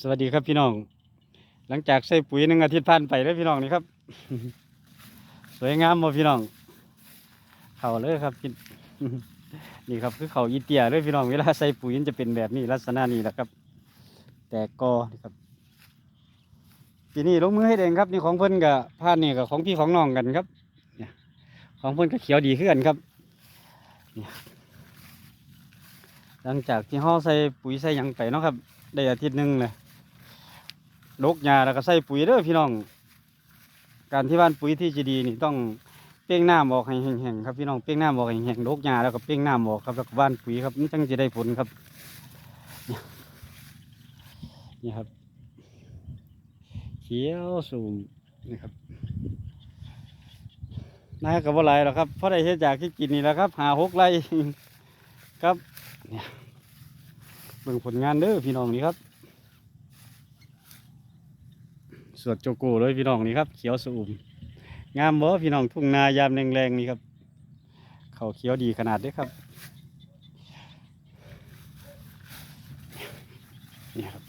สวัสดีครับพี่น้อง หลังจากใส่ปุ๋ยหนึ่งอาทิตย์ผ่านไปแล้วพี่น้องนี่ครับ สวยงามบ่พี่น้อง เข่าเลยครับพี่นี่ครับคือเขาอีเตียเลยพี่น้องเวลาใส่ปุ๋ยจะเป็นแบบนี้ลักษณะนี้แหละครับ แต่กอนี่ครับปีนี้ลงมือให้เองครับนี่ของเพิ่นกับผ้านี่กับของพี่ของน้องกันครับของเพิ่นก็เขียวดีขึ้นครับหลังจากที่ห่อใส่ปุ๋ยใส่ยังไปเนาะครับได้อาทิตย์หนึ่งเลย ลกหญ้าแล้วก็ใส่ปุ๋ยเด้อพี่น้อง การที่บ้านปุ๋ยที่จะดีนี่ต้องเป้งน้ำออกให้แห้งๆครับพี่น้องเป้งน้ำออกให้แห้งๆลกหญ้าแล้วก็เป้งน้ำออกครับแล้วก็บ้านปุ๋ยครับมันจังจะได้ผลครับนี่ครับเขียวสูงนี่ครับนายกับว่าไรหรอครับเพราะได้เฮ็ดจากที่กินนี่แหละครับ หาหกไรครับเนี่ยเบิ่งผลงานเด้อพี่น้องนี่ครับ ส วดโจโก้เลยพี่น้องนี่ครับ เขียวสูงงามบ่พี่น้องทุ่งนายามแรงๆนี่ครับ เขาเขียวดีขนาดด้อครับนี่ครับ